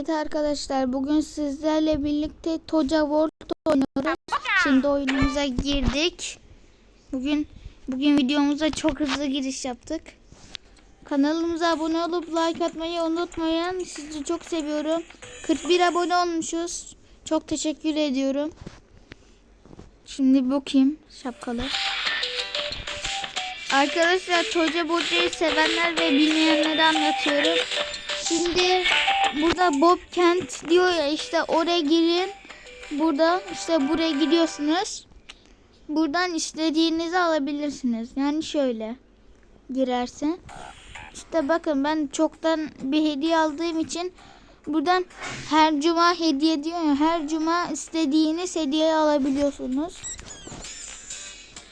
Evet arkadaşlar bugün sizlerle birlikte Toca World oynuyoruz. Şimdi oyunumuza girdik. Bugün bugün videomuza çok hızlı giriş yaptık. Kanalımıza abone olup like atmayı unutmayın. Sizi çok seviyorum. 41 abone olmuşuz. Çok teşekkür ediyorum. Şimdi bu kim? Şapkalı. Arkadaşlar Toca Boca'yı sevenler ve bilmeyenlere anlatıyorum. Şimdi burada Bob Kent diyor ya işte oraya girin. Burada işte buraya gidiyorsunuz. Buradan istediğinizi alabilirsiniz. Yani şöyle girersin. İşte bakın ben çoktan bir hediye aldığım için buradan her cuma hediye diyor ya her cuma istediğiniz hediye alabiliyorsunuz.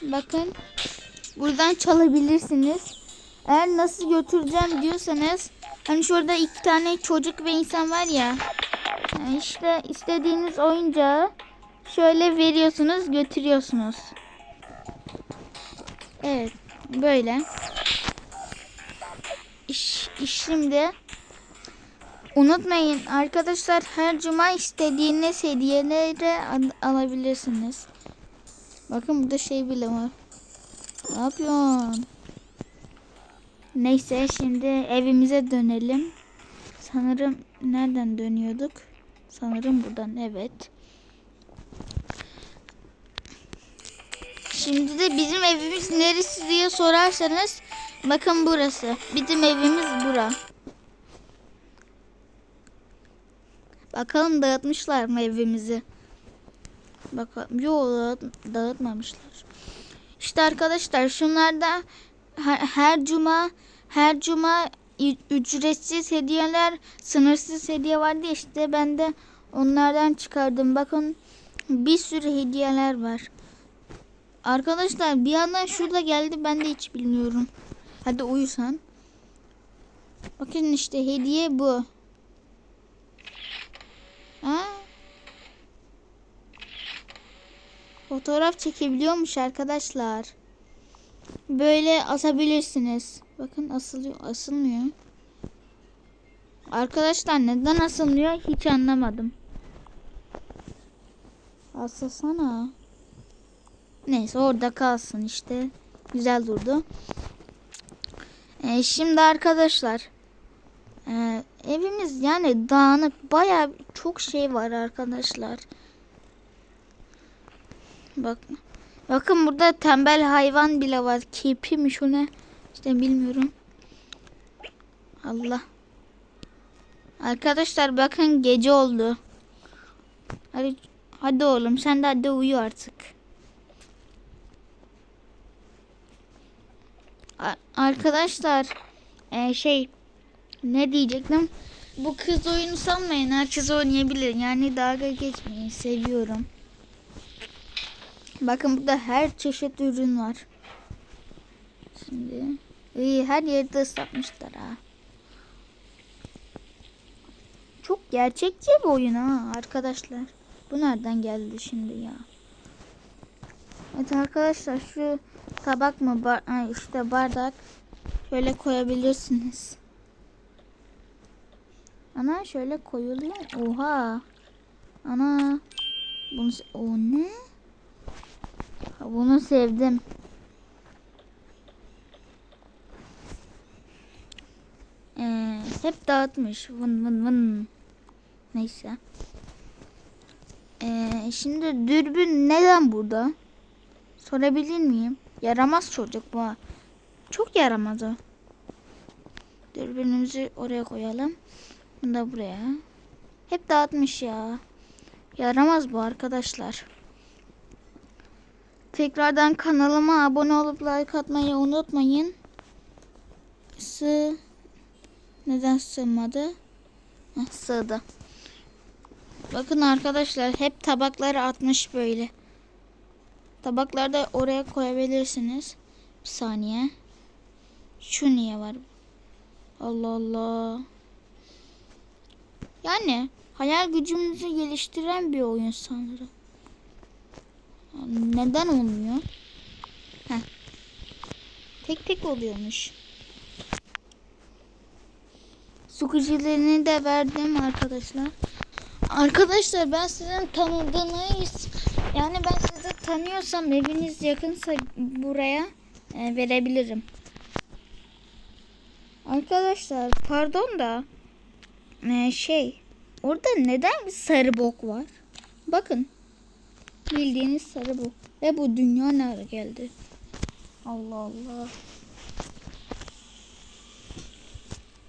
Bakın buradan çalabilirsiniz. Eğer nasıl götüreceğim diyorsanız hani şurada iki tane çocuk ve insan var ya yani işte istediğiniz oyuncağı şöyle veriyorsunuz götürüyorsunuz. Evet böyle. İş, şimdi unutmayın arkadaşlar her cuma istediğiniz hediyeleri al- alabilirsiniz. Bakın burada şey bile var. Ne yapıyorsun? Neyse şimdi evimize dönelim. Sanırım nereden dönüyorduk? Sanırım buradan evet. Şimdi de bizim evimiz neresi diye sorarsanız bakın burası. Bizim evimiz bura. Bakalım dağıtmışlar mı evimizi? Bakalım. Yok dağıt- dağıtmamışlar. İşte arkadaşlar şunlarda her, her cuma her cuma ücretsiz hediyeler sınırsız hediye vardı işte ben de onlardan çıkardım. Bakın bir sürü hediyeler var. Arkadaşlar bir yandan şurada geldi ben de hiç bilmiyorum. Hadi uyusan. Bakın işte hediye bu. Ha? Fotoğraf çekebiliyormuş arkadaşlar. Böyle asabilirsiniz. Bakın asılıyor, asılmıyor. Arkadaşlar neden asılmıyor hiç anlamadım. Asılsana. Neyse orada kalsın işte. Güzel durdu. Ee, şimdi arkadaşlar e, evimiz yani dağınık baya çok şey var arkadaşlar. Bak bakın burada tembel hayvan bile var. Kirpi mi şu ne? İşte bilmiyorum. Allah. Arkadaşlar bakın gece oldu. Hadi hadi oğlum sen de hadi uyu artık. Arkadaşlar e, şey ne diyecektim? Bu kız oyunu sanmayın. Herkes oynayabilir. Yani dalga geçmeyin. Seviyorum. Bakın burada her çeşit ürün var. Şimdi iyi her yerde ıslatmışlar ha. Çok gerçekçi bir oyun ha arkadaşlar. Bu nereden geldi şimdi ya? Evet arkadaşlar şu tabak mı bar Ay, işte bardak şöyle koyabilirsiniz. Ana şöyle koyuluyor. Oha. Ana. Bunu o ne? Bunu sevdim. Ee, hep dağıtmış. Vın vın vın. Neyse. Ee, şimdi dürbün neden burada? Sorabilir miyim? Yaramaz çocuk bu. Çok yaramaz o. Dürbünümüzü oraya koyalım. Bunu da buraya. Hep dağıtmış ya. Yaramaz bu arkadaşlar. Tekrardan kanalıma abone olup like atmayı unutmayın. Sı neden sığmadı? Heh, sığdı. Bakın arkadaşlar hep tabakları atmış böyle. Tabakları da oraya koyabilirsiniz. Bir saniye. Şu niye var? Allah Allah. Yani hayal gücümüzü geliştiren bir oyun sanırım. Neden olmuyor? Heh. Tek tek oluyormuş. Sukucilerini de verdim arkadaşlar. Arkadaşlar ben sizin tanıdığınız yani ben sizi tanıyorsam eviniz yakınsa buraya e, verebilirim. Arkadaşlar pardon da e, şey orada neden bir sarı bok var? Bakın bildiğiniz sarı bok ve bu dünya nereye geldi? Allah Allah.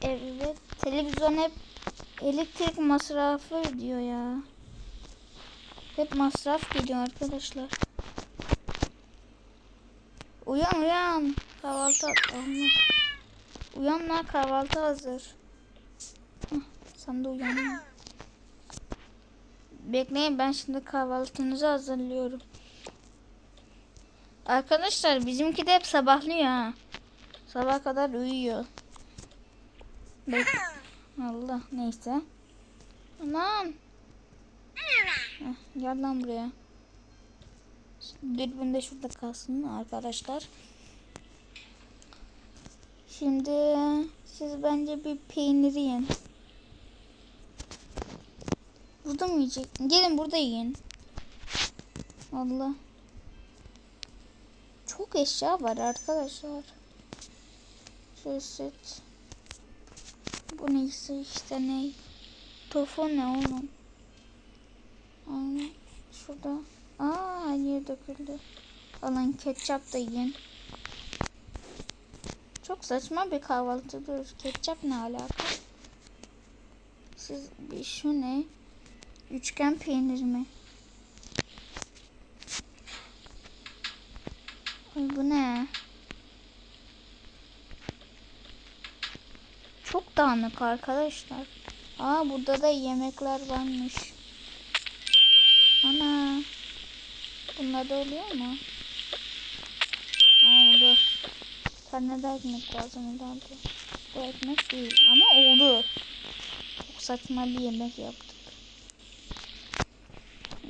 Evet televizyon hep elektrik masrafı diyor ya. Hep masraf gidiyor arkadaşlar. Uyan uyan. Kahvaltı Allah. Uyan lan kahvaltı hazır. Hah, sen de uyan. Bekleyin ben şimdi kahvaltınızı hazırlıyorum. Arkadaşlar bizimki de hep sabahlıyor ha. Sabah kadar uyuyor. Bek Allah neyse. Aman. Heh, gel lan buraya. Dürbün de şurada kalsın arkadaşlar. Şimdi siz bence bir peyniri yiyin. Burada mı yiyecek? Gelin burada yiyin. Allah. Çok eşya var arkadaşlar. Şu süt. Bu neyse işte ne? Tofu ne oğlum? Aynen. Şurada. Aa her yer döküldü. Alın ketçap da yiyin. Çok saçma bir kahvaltıdır. Ketçap ne alaka? Siz bir şu ne? Üçgen peynir mi? Ay bu ne? Çok dağınık arkadaşlar. Aa burada da yemekler varmış. Ana. Bunlar da oluyor mu? Aa oldu. Tane daha ekmek lazım. Bu ekmek değil ama oldu. Çok saçma bir yemek yaptık.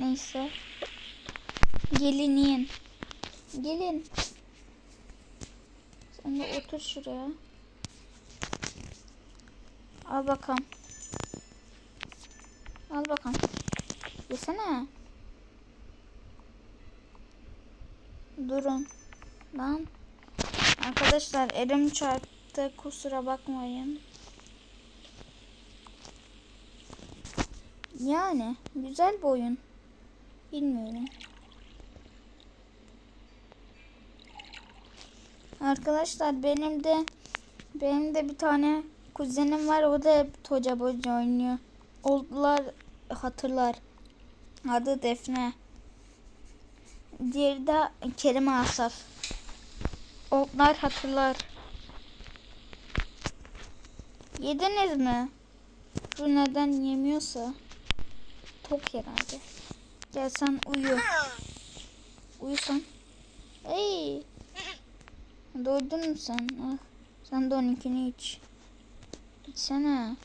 Neyse. Gelin yiyin. Gelin. Sen de otur şuraya. Al bakalım. Al bakalım. Yesene. Durun. Lan. Arkadaşlar elim çarptı. Kusura bakmayın. Yani güzel bir oyun. Bilmiyorum. Arkadaşlar benim de benim de bir tane kuzenim var. O da hep Toca Boca oynuyor. Oldular hatırlar. Adı Defne. Diğeri de Kerim Asaf. Onlar hatırlar. Yediniz mi? Bu neden yemiyorsa? Tok herhalde. Gel sen uyu. Uyusan. Ey. Doydun mu sen? Ah. Sen de 12'ni iç. İçsene.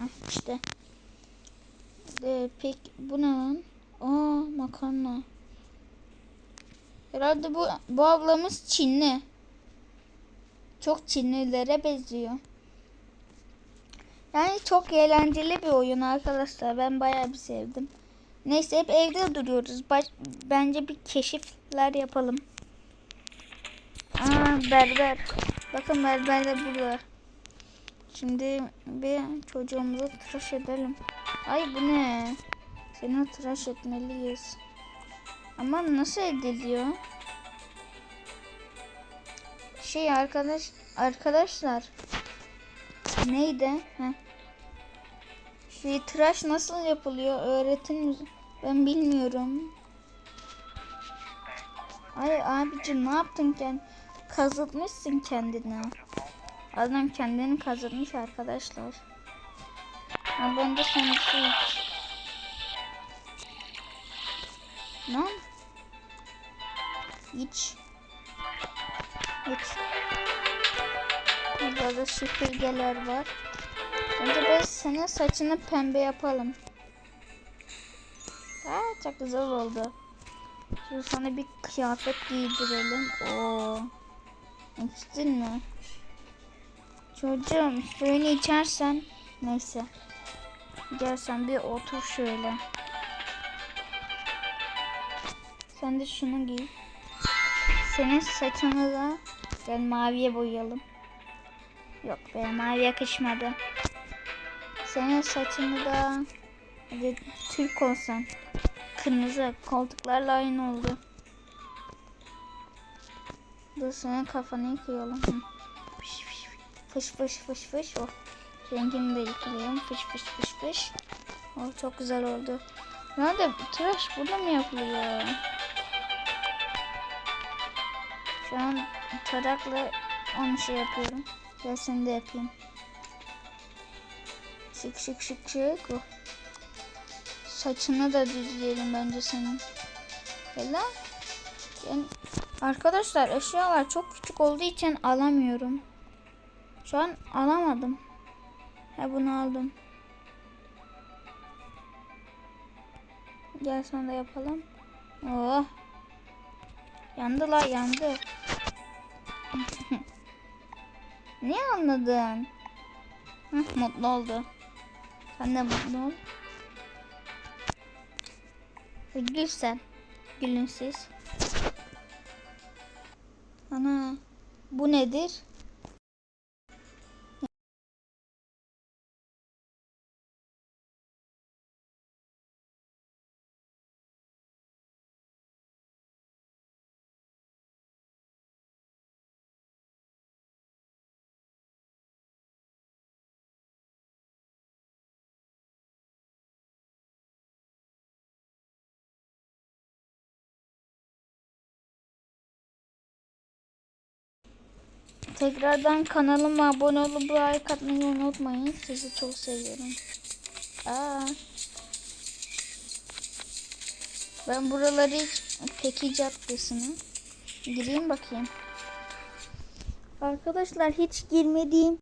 Ah işte. De, pek bu ne lan? Aa makarna. Herhalde bu, bu ablamız Çinli. Çok Çinlilere benziyor. Yani çok eğlenceli bir oyun arkadaşlar. Ben bayağı bir sevdim. Neyse hep evde duruyoruz. Baş, bence bir keşifler yapalım. Aa berber. Bakın berber de burada. Şimdi bir çocuğumuzu tıraş edelim. Ay bu ne? Seni tıraş etmeliyiz. Ama nasıl ediliyor? Şey arkadaş arkadaşlar neydi? Heh. Şey tıraş nasıl yapılıyor? Öğretin? Ben bilmiyorum. Ay abicim ne yaptın sen? Kazıtmışsın kendini. Adam kendini kazıtmış arkadaşlar. Ha ben de şey... Lan. İç. İç. Burada da süpürgeler var. Önce biz senin saçını pembe yapalım. Aa, çok güzel oldu. Şimdi sana bir kıyafet giydirelim. Oo. İçtin mi? Çocuğum suyunu içersen neyse. Gel sen bir otur şöyle. Sen de şunu giy. Senin saçını da gel maviye boyayalım. Yok be mavi yakışmadı. Senin saçını da hadi Türk olsan. Kırmızı koltuklarla aynı oldu. Dur senin kafanı yıkayalım. Fış fış fış fış fış fış. Oh. Rengini de yıkayalım. Fış fış fış fış. Oh çok güzel oldu. Nerede? Tıraş burada mı yapılıyor? Şu an tarakla onu şey yapıyorum. Gel seni de yapayım. Şık şık şık şık. Oh. Saçını da düzleyelim bence senin. Gel lan. Arkadaşlar eşyalar çok küçük olduğu için alamıyorum. Şu an alamadım. He bunu aldım. Gel sana da yapalım. Oh. Yandı la yandı. Niye anladın? Heh, mutlu oldu. Sen de mutlu ol. Gül sen. Gülün siz. Ana. Bu nedir? Tekrardan kanalıma abone olup like atmayı unutmayın. Sizi çok seviyorum. Aa. Ben buraları hiç Peki Caddesi'ne gireyim bakayım. Arkadaşlar hiç girmediğim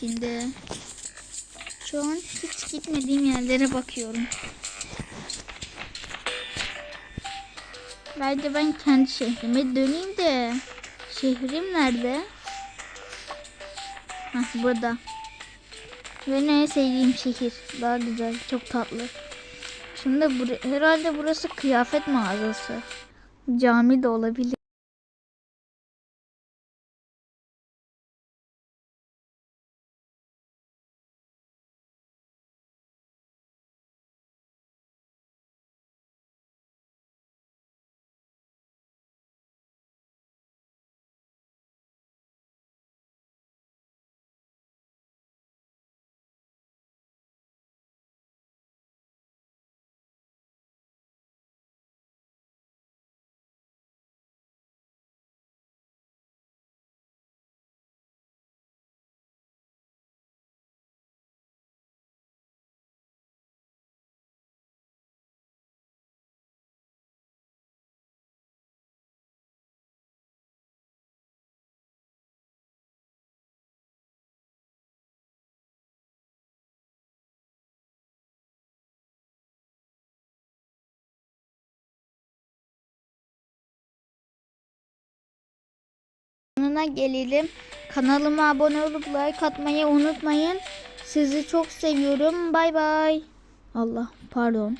Şimdi şu an hiç gitmediğim yerlere bakıyorum. Belki ben kendi şehrime döneyim de şehrim nerede? Hah burada. Benim en sevdiğim şehir. Daha güzel, çok tatlı. Şimdi bur herhalde burası kıyafet mağazası. Cami de olabilir. Sonuna gelelim. Kanalıma abone olup like atmayı unutmayın. Sizi çok seviyorum. Bay bay. Allah pardon.